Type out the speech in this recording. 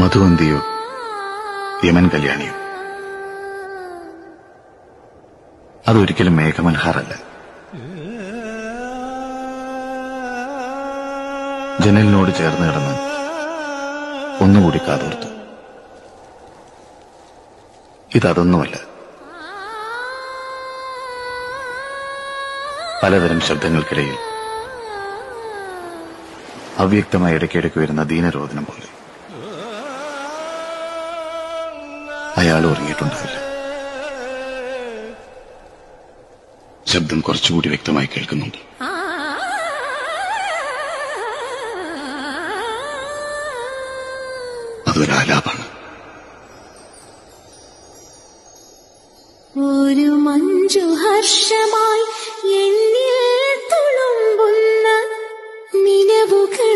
മധുവന്തിയോ Yemen കല്യാണിയോ അതൊരിക്കലും മേഘമൽഹാറല്ല ജനലിനോട് ചേർന്ന് കിടന്ന് ഒന്നുകൂടി കാതോർത്തു. ഇതതൊന്നുമല്ല. പലതരം ശബ്ദങ്ങൾക്കിടയിൽ അവ്യക്തമായി ഇടയ്ക്കിടയ്ക്ക് വരുന്ന ദീനരോധനം പോലെ. അയാൾ ഉറങ്ങിയിട്ടുണ്ടാവില്ല. ശബ്ദം കുറച്ചുകൂടി വ്യക്തമായി കേൾക്കുന്നുണ്ട്. അതൊരാലാപാണ് ഒരു മഞ്ജു ഹർഷമായി എണ്ണിൽ തുളുമ്പുന്ന മിനവുകൾ